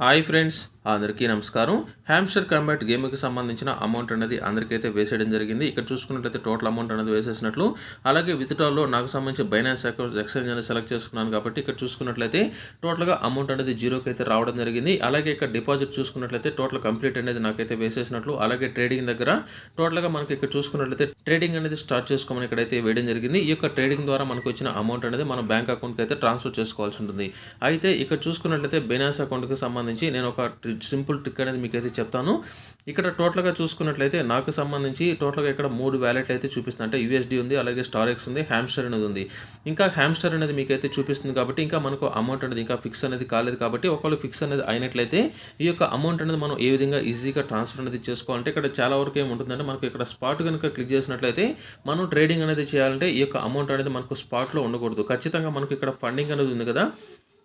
Hi friends అందరికీ నమస్కారం. Hamster combat గేమ్కి సంబంధించిన అమౌంట్ అనేది అందరికైతే వేసేయడం జరిగింది. ఇక్కడ చూసుకున్నట్లయితే టోటల్ అమౌంట్ అనేది వేసేసినట్లు. అలాగే విత్డ్రాల్లో నాకు సంబంధించి బైనాన్స్ అకౌంట్ ఎక్స్చేంజ్ అనేది సెలెక్ట్ చేసుకున్నాను కాబట్టి ఇక్కడ చూసుకున్నట్లయితే టోటల్గా అమౌంట్ అనేది జీరోకి అయితే రావడం జరిగింది. అలాగే ఇక్కడ డిపాజిట్ చూసుకున్నట్లయితే టోటల్ కంప్లీట్ అనేది నాకైతే వేసేసినట్లు. అలాగే ట్రేడింగ్ దగ్గర టోటల్గా మనకి ఇక్కడ చూసుకున్నట్లయితే ట్రేడింగ్ అనేది స్టార్ట్ చేసుకోమని ఇక్కడైతే వేయడం జరిగింది. ఈ యొక్క ట్రేడింగ్ ద్వారా మనకు వచ్చిన అమౌంట్ అనేది మన బ్యాంక్ అకౌంట్కి అయితే ట్రాన్స్ఫర్ చేసుకోవాల్సి ఉంటుంది. అయితే ఇక్కడ చూసుకున్నట్లయితే బైనాన్స్ అకౌంట్కి సంబంధించి నేను ఒక సింపుల్ ట్రిక్ అనేది మీకు అయితే చెప్తాను. ఇక్కడ టోటల్గా చూసుకున్నట్లయితే నాకు సంబంధించి టోటల్గా ఇక్కడ మూడు వ్యాలెట్లు అయితే చూపిస్తుంది అంటే యూఎస్డి ఉంది అలాగే స్టారెక్స్ ఉంది హ్యామ్స్టర్ అనేది ఉంది. ఇంకా హ్యామ్స్టర్ అనేది మీకు అయితే చూపిస్తుంది కాబట్టి ఇంకా మనకు అమౌంట్ అనేది ఇంకా ఫిక్స్ అనేది కాలేదు కాబట్టి ఒకవేళ ఫిక్స్ అనేది అయినట్లయితే ఈ యొక్క అమౌంట్ అనేది మనం ఏ విధంగా ఈజీగా ట్రాన్స్ఫర్ అనేది చేసుకోవాలంటే ఇక్కడ చాలా వరకు ఏముంటుందంటే మనకు ఇక్కడ స్పాట్ కనుక క్లిక్ చేసినట్లయితే మనం ట్రేడింగ్ అనేది చేయాలంటే ఈ యొక్క అమౌంట్ అనేది మనకు స్పాట్లో ఉండకూడదు. ఖచ్చితంగా మనకు ఇక్కడ ఫండింగ్ అనేది ఉంది కదా.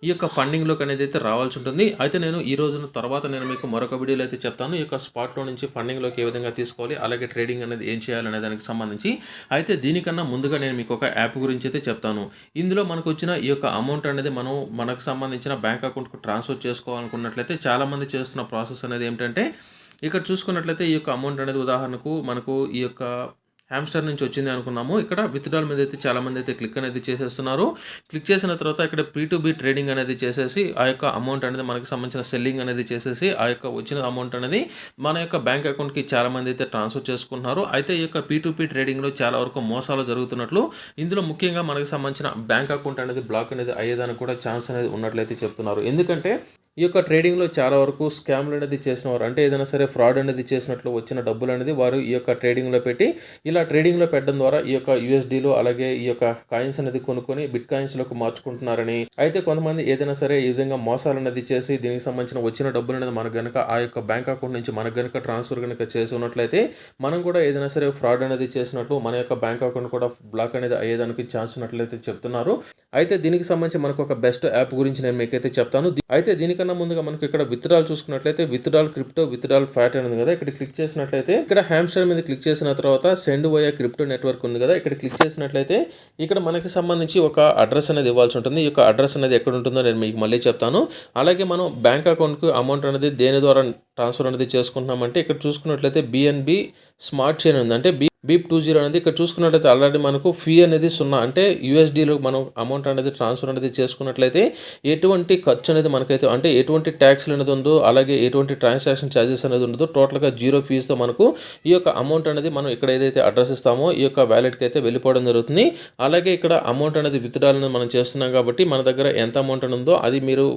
ఈ యొక్క ఫండింగ్లోకి అనేది అయితే రావాల్సి ఉంటుంది. అయితే నేను ఈ రోజున తర్వాత నేను మీకు మరొక వీడియోలో అయితే చెప్తాను. ఈ యొక్క స్పాట్లో నుంచి ఫండింగ్లోకి ఏ విధంగా తీసుకోవాలి అలాగే ట్రేడింగ్ అనేది ఏం చేయాలనే దానికి సంబంధించి. అయితే దీనికన్నా ముందుగా నేను మీకు ఒక యాప్ గురించి అయితే చెప్తాను. ఇందులో మనకు వచ్చిన ఈ యొక్క అమౌంట్ అనేది మనం మనకు సంబంధించిన బ్యాంక్ అకౌంట్కు ట్రాన్స్ఫర్ చేసుకోవాలనుకున్నట్లయితే చాలామంది చేస్తున్న ప్రాసెస్ అనేది ఏమిటంటే ఇక్కడ చూసుకున్నట్లయితే ఈ యొక్క అమౌంట్ అనేది ఉదాహరణకు మనకు ఈ యొక్క హ్యామ్స్టర్ నుంచి వచ్చింది అనుకున్నాము. ఇక్కడ విత్డ్రాల్ మీద అయితే చాలామంది అయితే క్లిక్ అనేది చేసేస్తున్నారు. క్లిక్ చేసిన తర్వాత ఇక్కడ పీ టు బీ ట్రేడింగ్ అనేది చేసేసి ఆ యొక్క అమౌంట్ అనేది మనకి సంబంధించిన సెల్లింగ్ అనేది చేసేసి ఆ యొక్క వచ్చిన అమౌంట్ అనేది మన యొక్క బ్యాంక్ అకౌంట్కి చాలామంది అయితే ట్రాన్స్ఫర్ చేసుకుంటున్నారు. అయితే ఈ యొక్క పీ టు పీ ట్రేడింగ్లో చాలా వరకు మోసాలు జరుగుతున్నట్లు ఇందులో ముఖ్యంగా మనకి సంబంధించిన బ్యాంక్ అకౌంట్ అనేది బ్లాక్ అనేది అయ్యేదానికి కూడా ఛాన్స్ అనేది ఉన్నట్లయితే చెప్తున్నారు. ఎందుకంటే ఈ యొక్క ట్రేడింగ్లో చాలా వరకు స్కామ్లు అనేది చేసిన వారు అంటే ఏదైనా సరే ఫ్రాడ్ అనేది చేసినట్లు వచ్చిన డబ్బులు అనేది వారు ఈ యొక్క ట్రేడింగ్లో పెట్టి ఇలా ట్రేడింగ్లో పెట్టడం ద్వారా ఈ యొక్క యూఎస్డీలు అలాగే ఈ యొక్క కాయిన్స్ అనేది కొనుక్కొని బిట్ కాయిన్స్లోకి మార్చుకుంటున్నారని. అయితే కొంతమంది ఏదైనా సరే ఈ విధంగా మోసాలు అనేది చేసి దీనికి సంబంధించిన వచ్చిన డబ్బులు అనేది మనకు కనుక ఆ యొక్క బ్యాంక్ అకౌంట్ నుంచి మనకు కనుక ట్రాన్స్ఫర్ కనుక చేసి ఉన్నట్లయితే మనం కూడా ఏదైనా సరే ఫ్రాడ్ అనేది చేసినట్లు మన యొక్క బ్యాంక్ అకౌంట్ కూడా బ్లాక్ అనేది అయ్యేదానికి ఛాన్స్ ఉన్నట్లయితే చెప్తున్నారు. అయితే దీనికి సంబంధించి మనకు ఒక బెస్ట్ యాప్ గురించి నేను మీకైతే చెప్తాను. అయితే దీనికన్నా ముందుగా మనకు ఇక్కడ విత్డ్రాల్ చూసుకున్నట్లయితే విత్డ్రాల్ క్రిప్టో విత్డ్రాల్ ఫ్యాట్ అనేది కదా. ఇక్కడ క్లిక్ చేసినట్లయితే ఇక్కడ హ్యామ్స్టర్ మీద క్లిక్ చేసిన తర్వాత సెండ్ వయా క్రిప్టో నెట్వర్క్ ఉంది కదా. ఇక్కడ క్లిక్ చేసినట్లయితే ఇక్కడ మనకి సంబంధించి ఒక అడ్రస్ అనేది ఇవ్వాల్సి ఉంటుంది. ఈ యొక్క అడ్రస్ అనేది ఎక్కడ ఉంటుందో నేను మీకు మళ్ళీ చెప్తాను. అలాగే మనం బ్యాంక్ అకౌంట్కి అమౌంట్ అనేది దేని ద్వారా ట్రాన్స్ఫర్ అనేది చేసుకుంటున్నామంటే ఇక్కడ చూసుకున్నట్లయితే బిఎన్బి స్మార్ట్ చైన్ ఉంది. అంటే బీప్ టూ జీరో అనేది ఇక్కడ చూసుకున్నట్లయితే ఆల్రెడీ మనకు ఫీ అనేది సున్నా. అంటే యూఎస్డీలో మనం అమౌంట్ అనేది ట్రాన్స్ఫర్ అనేది చేసుకున్నట్లయితే ఎటువంటి ఖర్చు అనేది మనకైతే అంటే ఎటువంటి ట్యాక్స్లు అనేది ఉందో అలాగే ఎటువంటి ట్రాన్సాక్షన్ ఛార్జెస్ అనేది ఉండదు టోటల్గా జీరో ఫీజుతో మనకు ఈ యొక్క అమౌంట్ అనేది మనం ఇక్కడ ఏదైతే అడ్రస్ ఇస్తామో ఈ యొక్క వ్యాలెట్కి అయితే వెళ్ళిపోవడం జరుగుతుంది. అలాగే ఇక్కడ అమౌంట్ అనేది విత్డ్రాల్ అనేది మనం చేస్తున్నాం కాబట్టి మన దగ్గర ఎంత అమౌంట్ ఉందో అది మీరు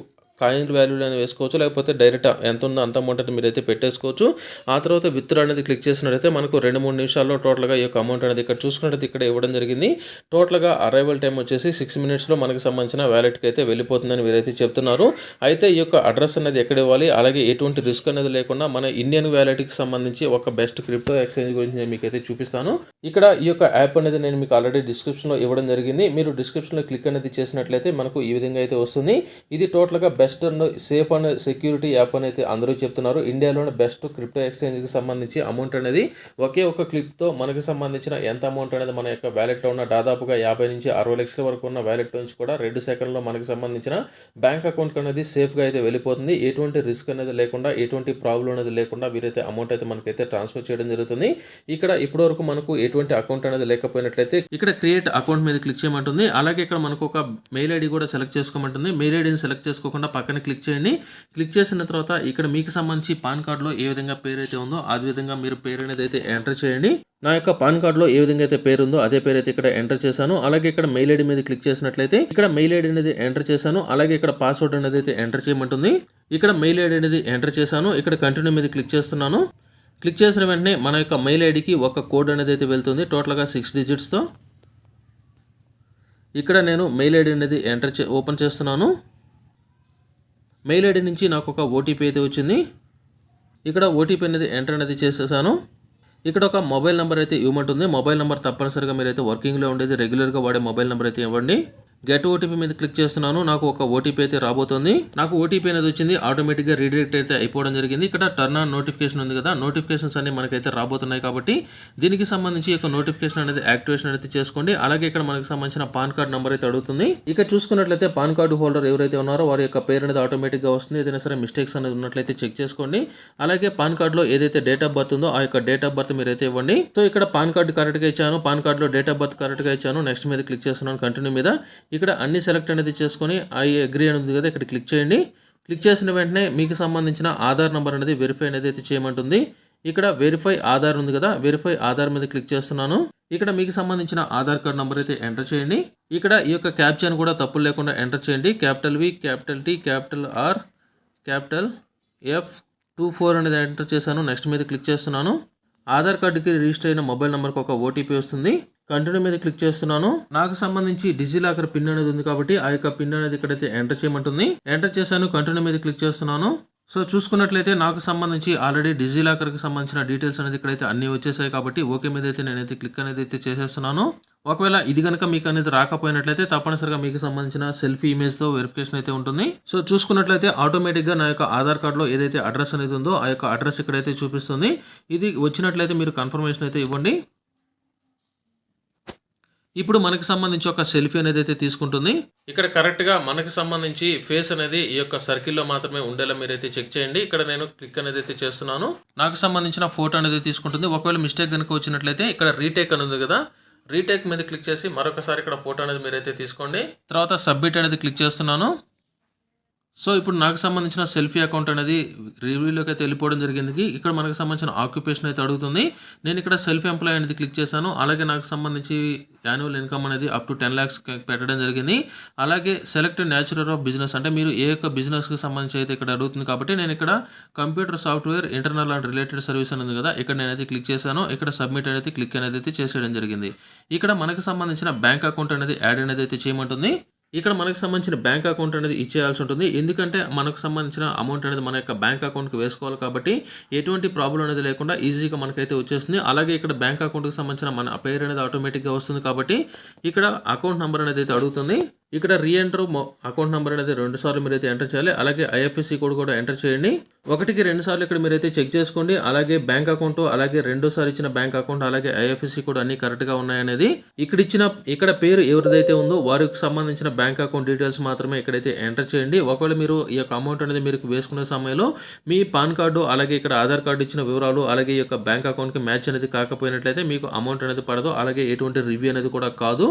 కాయిన్ వాల్యూ అనేది వేసుకోవచ్చు లేకపోతే డైరెక్ట్ ఎంత ఉందో అంత అమౌంట్ అయితే మీరైతే పెట్టేసుకోవచ్చు. ఆ తర్వాత విత్డ్రా అనేది క్లిక్ చేసినట్టయితే మనకు రెండు మూడు నిమిషాల్లో టోటల్గా ఈ యొక్క అమౌంట్ అనేది ఇక్కడ చూసుకున్నట్లయితే ఇక్కడ ఇవ్వడం జరిగింది. టోటల్గా అరైవల్ టైం వచ్చేసి సిక్స్ మినిట్స్లో మనకి సంబంధించిన వ్యాలెట్కి అయితే వెళ్ళిపోతుందని వీరైతే చెప్తున్నారు. అయితే ఈ యొక్క అడ్రస్ అనేది ఎక్కడ ఇవ్వాలి? అలాగే ఎటువంటి రిస్క్ అనేది లేకుండా మన ఇండియన్ వ్యాలెట్కి సంబంధించి ఒక బెస్ట్ క్రిప్టో ఎక్స్చేంజ్ గురించి నేను మీకు అయితే చూపిస్తాను. ఇక్కడ ఈ యొక్క యాప్ అనేది నేను మీకు ఆల్రెడీ డిస్క్రిప్షన్లో ఇవ్వడం జరిగింది. మీరు డిస్క్రిప్షన్లో క్లిక్ అనేది చేసినట్లయితే మనకు ఈ విధంగా అయితే వస్తుంది. ఇది టోటల్గా best best safe and security app అని అయితే అందరూ చెప్తున్నారు. ఇండియాలోనే బెస్ట్ క్రిప్టో ఎక్స్చేంజ్కి సంబంధించి అమౌంట్ అనేది ఒకే ఒక క్లిప్తో మనకి సంబంధించిన ఎంత అమౌంట్ అనేది మన యొక్క వ్యాలెట్లో ఉన్న దాదాపుగా యాభై నుంచి అరవై లక్షల వరకు ఉన్న వ్యాలెట్ నుంచి కూడా రెండు సెకండ్లో మనకి సంబంధించిన బ్యాంక్ అకౌంట్ అనేది సేఫ్గా అయితే వెళ్ళిపోతుంది. ఎటువంటి రిస్క్ అనేది లేకుండా ఎటువంటి ప్రాబ్లం అనేది లేకుండా వీరైతే అమౌంట్ అయితే మనకైతే ట్రాన్స్ఫర్ చేయడం జరుగుతుంది. ఇక్కడ ఇప్పటి వరకు మనకు ఎటువంటి అకౌంట్ అనేది లేకపోయినట్లయితే ఇక్కడ క్రియేట్ అకౌంట్ మీద క్లిక్ చేయమంటుంది. అలాగే ఇక్కడ మనకు ఒక మెయిల్ ఐడి కూడా సెలెక్ట్ చేసుకోమంటుంది. మెయిల్ ఐడిని సెలెక్ట్ చేసుకోకుండా పక్కన క్లిక్ చేయండి. క్లిక్ చేసిన తర్వాత ఇక్కడ మీకు సంబంధించి పాన్ కార్డులో ఏ విధంగా పేరు అయితే ఉందో ఆ విధంగా మీరు పేరు అనేది అయితే ఎంటర్ చేయండి. నా యొక్క పాన్ కార్డులో ఏ విధంగా అయితే పేరు ఉందో అదే పేరు అయితే ఇక్కడ ఎంటర్ చేశాను. అలాగే ఇక్కడ మెయిల్ ఐడి మీద క్లిక్ చేసినట్లయితే ఇక్కడ మెయిల్ ఐడి అనేది ఎంటర్ చేశాను. అలాగే ఇక్కడ పాస్వర్డ్ అనేది అయితే ఎంటర్ చేయమంటుంది. ఇక్కడ మెయిల్ ఐడి అనేది ఎంటర్ చేశాను. ఇక్కడ కంటిన్యూ మీద క్లిక్ చేస్తున్నాను. క్లిక్ చేసిన వెంటనే మన యొక్క మెయిల్ ఐడికి ఒక కోడ్ అనేది అయితే వెళ్తుంది. టోటల్గా సిక్స్ డిజిట్స్తో ఇక్కడ నేను మెయిల్ ఐడి అనేది ఎంటర్ చే ఓపెన్ చేస్తున్నాను. మెయిల్ ఐడి నుంచి నాకు ఒక ఓటీపీ అయితే వచ్చింది. ఇక్కడ ఓటీపీ అనేది ఎంటర్ అనేది చేసేసాను. ఇక్కడ ఒక మొబైల్ నెంబర్ అయితే ఇవ్వమంటుంది. మొబైల్ నెంబర్ తప్పనిసరిగా మీరైతే వర్కింగ్లో ఉండేది రెగ్యులర్గా వాడే మొబైల్ నెంబర్ అయితే ఇవ్వండి. గెట్ ఓటీపీ మీద క్లిక్ చేస్తున్నాను. నాకు ఒక ఓటీపీ అయితే రాబోతుంది. నాకు ఓటీపీ అనేది వచ్చింది. ఆటోమేటిక్గా రీడైరెక్ట్ అయితే అయిపోవడం జరిగింది. ఇక్కడ టర్న్ ఆన్ నోటిఫికేషన్ ఉంది కదా. నోటిఫికేషన్స్ అన్ని మనకైతే రాబోతున్నాయి కాబట్టి దీనికి సంబంధించి ఒక నోటిఫికేషన్ అనేది యాక్టివేషన్ అయితే చేసుకోండి. అలాగే ఇక్కడ మనకు సంబంధించిన పాన్ కార్డ్ నెంబర్ అయితే అడుగుతుంది. ఇక చూసుకున్నట్లయితే పాన్ కార్డు హోల్డర్ ఎవరైతే ఉన్నారో వారి యొక్క పేరు అనేది ఆటోమేటిక్గా వస్తుంది. ఏదైనా సరే మిస్టేక్స్ అనేది ఉన్నట్లయితే చెక్ చేసుకోండి. అలాగే పాన్ కార్డులో ఏదైతే డేట్ ఆఫ్ బర్త్ ఉందో ఆ యొక్క డేట్ ఆఫ్ బర్త్ మీరైతే ఇవ్వండి. సో ఇక్కడ పాన్ కార్డు కరెక్ట్గా ఇచ్చాను. పాన్ కార్డులో డేట్ ఆఫ్ బర్త్ కరెక్ట్గా ఇచ్చాను. నెక్స్ట్ మీద క్లిక్ చేస్తున్నాను కంటిన్యూ మీద. ఇక్కడ అన్ని సెలెక్ట్ అనేది చేసుకొని ఐ అగ్రీ అని ఉంది కదా ఇక్కడ క్లిక్ చేయండి. క్లిక్ చేసిన వెంటనే మీకు సంబంధించిన ఆధార్ నెంబర్ అనేది వెరిఫై అనేది అయితే చేయమంటుంది. ఇక్కడ వెరిఫై ఆధార్ ఉంది కదా వెరిఫై ఆధార్ మీద క్లిక్ చేస్తున్నాను. ఇక్కడ మీకు సంబంధించిన ఆధార్ కార్డ్ నెంబర్ అయితే ఎంటర్ చేయండి. ఇక్కడ ఈ యొక్క క్యాప్చర్ కూడా తప్పులు లేకుండా ఎంటర్ చేయండి. Capital V capital T capital R capital F two four అనేది ఎంటర్ చేశాను. నెక్స్ట్ మీద క్లిక్ చేస్తున్నాను. ఆధార్ కార్డుకి రిజిస్టర్ అయిన మొబైల్ నెంబర్కి ఒక ఓటీపీ వస్తుంది. కంటిన్యూ మీద క్లిక్ చేస్తున్నాను. నాకు సంబంధించి డిజిలాకర్ పిన్ అనేది ఉంది కాబట్టి ఆ యొక్క పిన్ అనేది ఇక్కడైతే ఎంటర్ చేయమంటుంది. ఎంటర్ చేశాను కంటిన్యూ మీద క్లిక్ చేస్తున్నాను. సో చూసుకున్నట్లయితే నాకు సంబంధించి ఆల్రెడీ డిజిలాకర్కి సంబంధించిన డీటెయిల్స్ అనేది ఇక్కడైతే అన్ని వచ్చేసాయి కాబట్టి ఓకే మీద అయితే నేనైతే క్లిక్ అనేది అయితే చేసేస్తున్నాను. ఒకవేళ ఇది కనుక మీకు అనేది రాకపోయినట్లయితే తప్పనిసరిగా మీకు సంబంధించిన సెల్ఫీ ఇమేజ్తో వెరిఫికేషన్ అయితే ఉంటుంది. సో చూసుకున్నట్లయితే ఆటోమేటిక్గా నా యొక్క ఆధార్ కార్డులో ఏదైతే అడ్రస్ అనేది ఉందో ఆ యొక్క అడ్రస్ ఇక్కడైతే చూపిస్తుంది. ఇది వచ్చినట్లయితే మీరు కన్ఫర్మేషన్ అయితే ఇవ్వండి. ఇప్పుడు మనకి సంబంధించి ఒక సెల్ఫీ అనేది అయితే తీసుకుంటుంది. ఇక్కడ కరెక్ట్గా మనకి సంబంధించి ఫేస్ అనేది ఈ యొక్క సర్కిల్లో మాత్రమే ఉండేలా మీరైతే చెక్ చేయండి. ఇక్కడ నేను క్లిక్ అనేది అయితే చేస్తున్నాను. నాకు సంబంధించిన ఫోటో అనేది తీసుకుంటుంది. ఒకవేళ మిస్టేక్ కనుక వచ్చినట్లయితే ఇక్కడ రీటేక్ అనేది కదా. రీటేక్ మీద క్లిక్ చేసి మరొకసారి ఇక్కడ ఫోటో అనేది మీరైతే తీసుకోండి. తర్వాత సబ్మిట్ అనేది క్లిక్ చేస్తున్నాను. సో ఇప్పుడు నాకు సంబంధించిన సెల్ఫీ అకౌంట్ అనేది రివ్యూలోకి అయితే వెళ్ళిపోవడం జరిగింది. ఇక్కడ మనకు సంబంధించిన ఆక్యుపేషన్ అయితే అడుగుతుంది. నేను ఇక్కడ సెల్ఫ్ ఎంప్లాయ్ అనేది క్లిక్ చేశాను. అలాగే నాకు సంబంధించి యాన్యువల్ ఇన్కమ్ అనేది అప్ టు టెన్ ల్యాక్స్ పెట్టడం జరిగింది. అలాగే సెలెక్ట్ న్యాచురల్ ఆఫ్ బిజినెస్ అంటే మీరు ఏ యొక్క బిజినెస్కి సంబంధించి అయితే ఇక్కడ అడుగుతుంది కాబట్టి నేను ఇక్కడ computer software internal and related service అనేది ఉంది కదా ఇక్కడ నేనైతే క్లిక్ చేశాను. ఇక్కడ సబ్మిట్ అనేది క్లిక్ అనేది అయితే చేసేయడం జరిగింది. ఇక్కడ మనకు సంబంధించిన బ్యాంక్ అకౌంట్ అనేది యాడ్ అనేది అయితే చేయమంటుంది. ఇక్కడ మనకు సంబంధించిన బ్యాంక్ అకౌంట్ అనేది ఇచ్చేయాల్సి ఉంటుంది. ఎందుకంటే మనకు సంబంధించిన అమౌంట్ అనేది మన యొక్క బ్యాంక్ అకౌంట్కి వేసుకోవాలి కాబట్టి ఎటువంటి ప్రాబ్లం అనేది లేకుండా ఈజీగా మనకైతే వచ్చేస్తుంది. అలాగే ఇక్కడ బ్యాంక్ అకౌంట్కి సంబంధించిన మన పేరు అనేది ఆటోమేటిక్గా వస్తుంది కాబట్టి ఇక్కడ అకౌంట్ నెంబర్ అనేది అయితే అడుగుతుంది. ఇక్కడ రీఎంటర్ అకౌంట్ నెంబర్ అనేది రెండు సార్లు మీరైతే ఎంటర్ చేయాలి. అలాగే ఐఎఫ్ఎస్సి కోడ్ కూడా ఎంటర్ చేయండి. ఒకటికి రెండు సార్లు ఇక్కడ మీరైతే చెక్ చేసుకోండి. అలాగే బ్యాంక్ అకౌంట్ అలాగే రెండోసారి ఇచ్చిన బ్యాంక్ అకౌంట్ అలాగే ఐఎఫ్ఎస్సి కోడ్ అన్ని కరెక్ట్గా ఉన్నాయనేది ఇక్కడ ఇచ్చిన ఇక్కడ పేరు ఎవరిదైతే ఉందో వారికి సంబంధించిన బ్యాంక్ అకౌంట్ డీటెయిల్స్ మాత్రమే ఇక్కడైతే ఎంటర్ చేయండి. ఒకవేళ మీరు ఈ యొక్క అమౌంట్ అనేది మీరు వేసుకునే సమయంలో మీ పాన్ కార్డు అలాగే ఇక్కడ ఆధార్ కార్డు ఇచ్చిన వివరాలు అలాగే ఈ యొక్క బ్యాంక్ అకౌంట్కి మ్యాచ్ అనేది కాకపోయినట్లయితే మీకు అమౌంట్ అనేది పడదు. అలాగే ఎటువంటి రివ్యూ అనేది కూడా కాదు.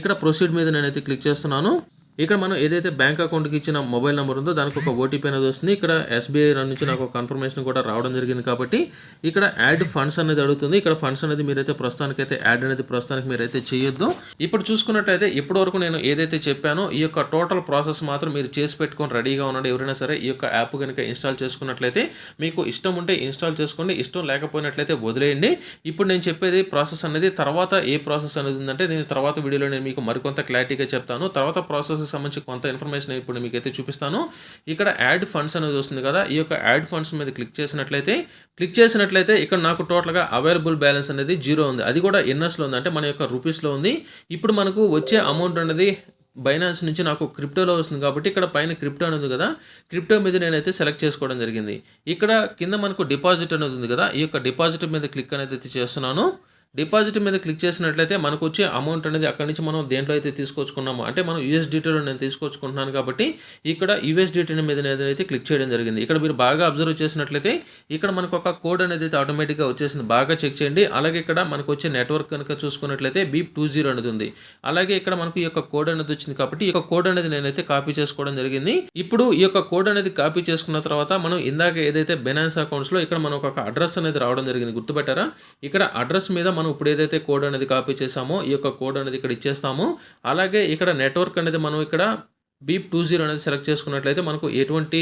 ఇక్కడ ప్రొసీడ్ మీద నేనైతే క్లిక్ చేస్తున్నాను. não? ఇక్కడ మనం ఏదైతే బ్యాంక్ అకౌంట్కి ఇచ్చిన మొబైల్ నెంబర్ ఉందో దానికి ఒక ఓటీపీ అనేది వస్తుంది. ఇక్కడ ఎస్బీఐ రన్ నుంచి నాకు ఒక కన్ఫర్మేషన్ కూడా రావడం జరిగింది కాబట్టి ఇక్కడ యాడ్ ఫండ్స్ అనేది అడుగుతుంది. ఇక్కడ ఫండ్స్ అనేది మీరైతే ప్రస్తుతానికి అయితే యాడ్ అనేది ప్రస్తుతానికి మీరైతే చేయొద్దు. ఇప్పుడు చూసుకున్నట్లయితే ఇప్పటి వరకు నేను ఏదైతే చెప్పానో ఈ యొక్క టోటల్ ప్రాసెస్ మాత్రం మీరు చేసి పెట్టుకొని రెడీగా ఉండండి. ఎవరైనా సరే ఈ యొక్క యాప్ కనుక ఇన్స్టాల్ చేసుకున్నట్లయితే మీకు ఇష్టం ఉంటే ఇన్స్టాల్ చేసుకోండి. ఇష్టం లేకపోయినట్లయితే వదిలేయండి. ఇప్పుడు నేను చెప్పేది ప్రాసెస్ అనేది తర్వాత ఏ ప్రాసెస్ అనేది ఉందంటే నేను తర్వాత వీడియోలో నేను మీకు మరికొంత క్లారిటీగా చెప్తాను. తర్వాత ప్రాసెస్ సంబంధించి కొంత ఇన్ఫర్మేషన్ ఇప్పుడు మీకు అయితే చూపిస్తాను. ఇక్కడ యాడ్ ఫండ్స్ అనేది వస్తుంది కదా ఈ యొక్క యాడ్ ఫండ్స్ మీద క్లిక్ చేసినట్లయితే క్లిక్ చేసినట్లయితే ఇక్కడ నాకు టోటల్గా అవైలబుల్ బ్యాలెన్స్ అనేది జీరో ఉంది. అది కూడా ఇన్నర్స్లో ఉంది అంటే మన యొక్క రూపీస్లో ఉంది. ఇప్పుడు మనకు వచ్చే అమౌంట్ అనేది బైనాన్స్ నుంచి నాకు క్రిప్టోలో వస్తుంది కాబట్టి ఇక్కడ పైన క్రిప్టో అనేది కదా క్రిప్టో మీద నేనైతే సెలెక్ట్ చేసుకోవడం జరిగింది. ఇక్కడ కింద మనకు డిపాజిట్ అనేది ఉంది కదా ఈ యొక్క డిపాజిట్ మీద క్లిక్ అనేది అయితే చేస్తున్నాను. డిపాజిట్ మీద క్లిక్ చేసినట్లయితే మనకు వచ్చే అమౌంట్ అనేది అక్కడి నుంచి మనం దేంట్లో అయితే తీసుకొచ్చుకున్నామో అంటే మనం యూఎస్డిటీలో నేను తీసుకొచ్చుకుంటున్నాను కాబట్టి ఇక్కడ యూఎస్డిటీ మీద అయితే క్లిక్ చేయడం జరిగింది. ఇక్కడ మీరు బాగా అబ్జర్వ్ చేసినట్లయితే ఇక్కడ మనకు ఒక కోడ్ అనేది అయితే ఆటోమేటిక్గా వచ్చేసింది. బాగా చెక్ చేయండి. అలాగే ఇక్కడ మనకు వచ్చే నెట్వర్క్ కనుక చూసుకున్నట్లయితే బీప్ టూ జీరో అనేది ఉంది. అలాగే ఇక్కడ మనకు ఈ యొక్క కోడ్ అనేది వచ్చింది కాబట్టి ఈ యొక్క కోడ్ అనేది నేనైతే కాపీ చేసుకోవడం జరిగింది. ఇప్పుడు ఈ యొక్క కోడ్ అనేది కాపీ చేసుకున్న తర్వాత మనం ఇందాక ఏదైతే బెనాన్స్ అకౌంట్స్లో ఇక్కడ మనకు ఒక అడ్రస్ అనేది రావడం జరిగింది. గుర్తుపెట్టారా? ఇక్కడ అడ్రస్ మీద మనం ఇప్పుడు ఏదైతే కోడ్ అనేది కాపీ చేసామో ఈ యొక్క కోడ్ అనేది ఇక్కడ ఇచ్చేస్తాము. అలాగే ఇక్కడ నెట్వర్క్ అనేది మనం ఇక్కడ బీప్ టూ జీరో అనేది సెలెక్ట్ చేసుకున్నట్లయితే మనకు ఎటువంటి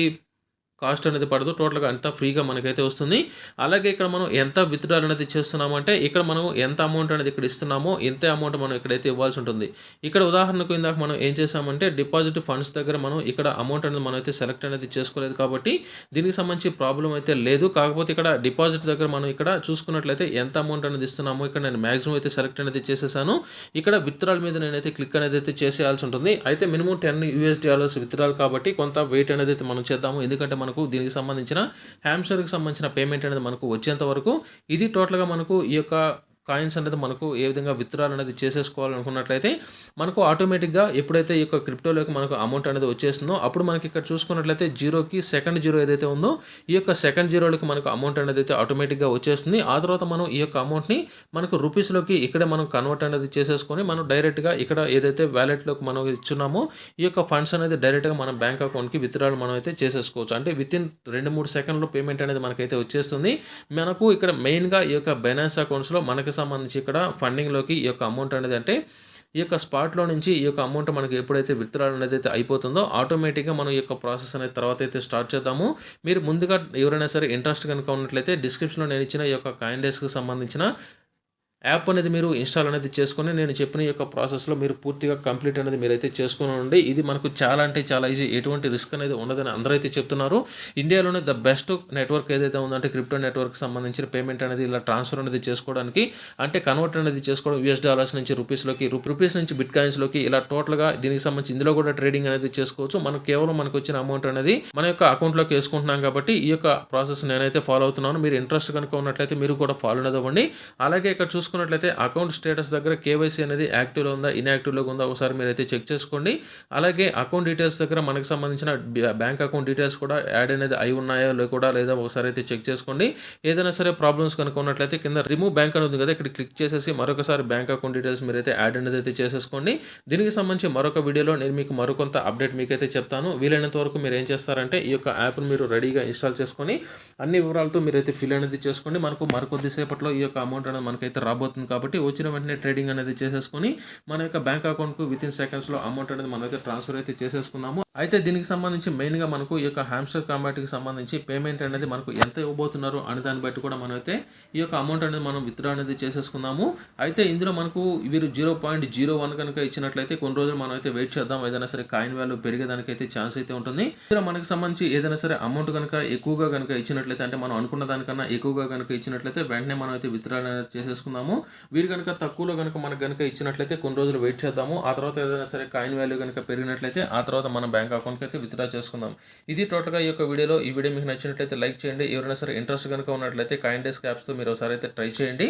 కాస్ట్ అనేది పడదు. టోటల్గా అంతా ఫ్రీగా మనకైతే వస్తుంది. అలాగే ఇక్కడ మనం ఎంత విత్డ్రాల్ అనేది చేస్తున్నాము అంటే ఇక్కడ మనం ఎంత అమౌంట్ అనేది ఇక్కడ ఇస్తున్నామో ఇంతే అమౌంట్ మనం ఇక్కడైతే ఇవ్వాల్సి ఉంటుంది. ఇక్కడ ఉదాహరణకు ఇందాక మనం ఏం చేసామంటే డిపాజిట్ ఫండ్స్ దగ్గర మనం ఇక్కడ అమౌంట్ అనేది మనం అయితే సెలెక్ట్ అనేది చేసుకోలేదు కాబట్టి దీనికి సంబంధించి ప్రాబ్లం అయితే లేదు. కాకపోతే ఇక్కడ డిపాజిట్ దగ్గర మనం ఇక్కడ చూసుకున్నట్లయితే ఎంత అమౌంట్ అనేది ఇస్తున్నామో ఇక్కడ నేను మ్యాక్సిమం అయితే సెలెక్ట్ అనేది చేసేసాను. ఇక్కడ విత్డ్రాల్ మీద నేనైతే క్లిక్ అనేది అయితే చేసేయాల్సి ఉంటుంది. అయితే minimum ten US dollars withdrawal కాబట్టి కొంత వెయిట్ అనేది అయితే మనం చేద్దాము. ఎందుకంటే మనం మనకు దీనికి సంబంధించిన హ్యామ్స్టర్కి సంబంధించిన పేమెంట్ అనేది మనకు వచ్చేంత వరకు ఇది టోటల్గా మనకు ఈ యొక్క కాయిన్స్ అనేది మనకు ఏ విధంగా విత్డ్రాల్ అనేది చేసేసుకోవాలనుకున్నట్లయితే మనకు ఆటోమేటిక్గా ఎప్పుడైతే ఈ యొక్క క్రిప్టోలోకి మనకు అమౌంట్ అనేది వచ్చేస్తుందో అప్పుడు మనకి ఇక్కడ చూసుకున్నట్లయితే జీరోకి సెకండ్ జీరో ఏదైతే ఉందో ఈ యొక్క సెకండ్ జీరోలకి మనకు అమౌంట్ అనేది అయితే ఆటోమేటిక్గా వచ్చేస్తుంది. ఆ తర్వాత మనం ఈ యొక్క అమౌంట్ని మనకు రూపీస్లోకి ఇక్కడే మనం కన్వర్ట్ అనేది చేసేసుకొని మనం డైరెక్ట్గా ఇక్కడ ఏదైతే వ్యాలెట్లోకి మనం ఇచ్చున్నామో ఈ యొక్క ఫండ్స్ అనేది డైరెక్ట్గా మన బ్యాంక్ అకౌంట్కి విత్డ్రాల్ మనం అయితే చేసేసుకోవచ్చు. అంటే విత్ ఇన్ రెండు మూడు సెకండ్లో పేమెంట్ అనేది మనకైతే వచ్చేస్తుంది. మనకు ఇక్కడ మెయిన్గా ఈ యొక్క బైనాన్స్ అకౌంట్స్లో మనకి సంబంధించి ఇక్కడ ఫండింగ్లోకి ఈ యొక్క అమౌంట్ అనేది అంటే ఈ యొక్క స్పాట్లో నుంచి ఈ యొక్క అమౌంట్ మనకి ఎప్పుడైతే విత్డ్రాల్ అనేది అయితే అయిపోతుందో ఆటోమేటిక్గా మనం ఈ యొక్క ప్రాసెస్ అనేది తర్వాత అయితే స్టార్ట్ చేద్దాము. మీరు ముందుగా ఎవరైనా సరే ఇంట్రెస్ట్ కనుక ఉన్నట్లయితే డిస్క్రిప్షన్లో నేను ఇచ్చిన ఈ యొక్క కాయిన్ డేస్కి సంబంధించిన యాప్ అనేది మీరు ఇన్స్టాల్ అనేది చేసుకుని నేను చెప్పిన ఈ యొక్క ప్రాసెస్లో మీరు పూర్తిగా కంప్లీట్ అనేది మీరైతే చేసుకుని ఉండి ఇది మనకు చాలా అంటే చాలా ఈజీ ఎటువంటి రిస్క్ అనేది ఉండదని అందరూ అయితే చెప్తున్నారు. ఇండియాలోనే ద బెస్ట్ నెట్వర్క్ ఏదైతే ఉందంటే క్రిప్టో నెట్వర్క్ సంబంధించిన పేమెంట్ అనేది ఇలా ట్రాన్స్ఫర్ అనేది చేసుకోవడానికి అంటే కన్వర్ట్ అనేది చేసుకోవడం యూఎస్ డాలర్స్ నుంచి రూపీస్లోకి రూపీస్ నుంచి బిట్ కాయిన్స్లోకి ఇలా టోటల్గా దీనికి సంబంధించి ఇందులో కూడా ట్రేడింగ్ అనేది చేసుకోవచ్చు. మనం కేవలం మనకు వచ్చిన అమౌంట్ అనేది మన యొక్క అకౌంట్లోకి వేసుకుంటున్నాం కాబట్టి ఈ యొక్క ప్రాసెస్ నేనైతే ఫాలో అవుతున్నాను. మీరు ఇంట్రెస్ట్ కనుక ఉన్నట్లయితే మీరు కూడా ఫాలో అనేది అవ్వండి. అలాగే ఇక్కడ చూసుకున్నట్లయితే అకౌంట్ స్టేటస్ దగ్గర కేవైసీ అనేది యాక్టివ్లో ఉందా ఇన్యాక్టివ్లో ఉందా ఒకసారి మీరైతే చెక్ చేసుకోండి. అలాగే అకౌంట్ డీటెయిల్స్ దగ్గర మనకు సంబంధించిన బ్యాంక్ అకౌంట్ డీటెయిల్స్ కూడా యాడ్ అనేది అయి ఉన్నాయో లేకుండా లేదా ఒకసారి అయితే చెక్ చేసుకోండి. ఏదైనా సరే ప్రాబ్లమ్స్ కనుక ఉన్నట్లయితే కింద రిమూవ్ బ్యాంక్ అని ఉంది కదా ఇక్కడ క్లిక్ చేసేసి మరొకసారి బ్యాంక్ అకౌంట్ డీటెయిల్స్ మీరైతే యాడ్ అనేది అయితే చేసేసుకోండి. దీనికి సంబంధించి మరొక వీడియోలో నేను మీకు మరికొంత అప్డేట్ మీకైతే చెప్తాను. వీలైనంత వరకు మీరు ఏం చేస్తారంటే ఈ యొక్క యాప్ను మీరు రెడీగా ఇన్స్టాల్ చేసుకొని అన్ని వివరాలతో మీరైతే ఫిల్ అనేది చేసుకోండి. మనకు మరికొద్దిసేపట్లో ఈ యొక్క అమౌంట్ అనేది మనకైతే రాబోతుంది కాబట్టి వచ్చిన వెంటనే ట్రేడింగ్ అనేది చేసేసుకొని మన యొక్క బ్యాంక్ అకౌంట్కు విత్ ఇన్ సెకండ్స్లో అమౌంట్ అనేది మనమైతే ట్రాన్స్ఫర్ అయితే చేసేసుకుందాము అయితే దీనికి సంబంధించి మెయిన్గా మనకు ఈ యొక్క హ్యామ్స్టర్ కాంబాట్కి సంబంధించి పేమెంట్ అనేది మనకు ఎంత ఇవ్వబోతున్నారు అనే దాన్ని బట్టి కూడా మనమైతే ఈ యొక్క అమౌంట్ అనేది మనం విత్డ్రా అనేది చేసేసుకుందాము అయితే ఇందులో మనకు వీరు జీరో పాయింట్ జీరో వన్ కనుక ఇచ్చినట్లయితే కొన్ని రోజులు మనం అయితే వెయిట్ చేద్దాం. ఏదైనా సరే కాయిన్ వాల్యూ పెరిగేదానికి అయితే ఛాన్స్ అయితే ఉంటుంది. ఇందులో మనకి సంబంధించి ఏదైనా సరే అమౌంట్ కనుక ఎక్కువగా కనుక ఇచ్చినట్లయితే అంటే మనం అనుకున్న దానికన్నా ఎక్కువగా కనుక ఇచ్చినట్లయితే వెంటనే మనం అయితే విత్డ్రా అనేది చేసేసుకుందాము వీరు కనుక తక్కువలో కనుక మనకు కనుక ఇచ్చినట్లయితే కొన్ని రోజులు వెయిట్ చేద్దాము. ఆ తర్వాత ఏదైనా సరే కాయిన్ వాల్యూ కనుక పెరిగినట్లయితే ఆ తర్వాత మన బ్యాంక్ అకౌంట్కి అయితే విత్డ్రా చేసుకుందాం. ఇది టోటల్గా ఈ యొక్క వీడియోలో ఈ వీడియో మీకు నచ్చినట్లయితే లైక్ చేయండి. ఎవరైనా సరే ఇంట్రెస్ట్ కనుక ఉన్నట్లయితే కాయిన్ డేస్ యాప్స్తో మీరు ఒకసారి అయితే ట్రై చేయండి.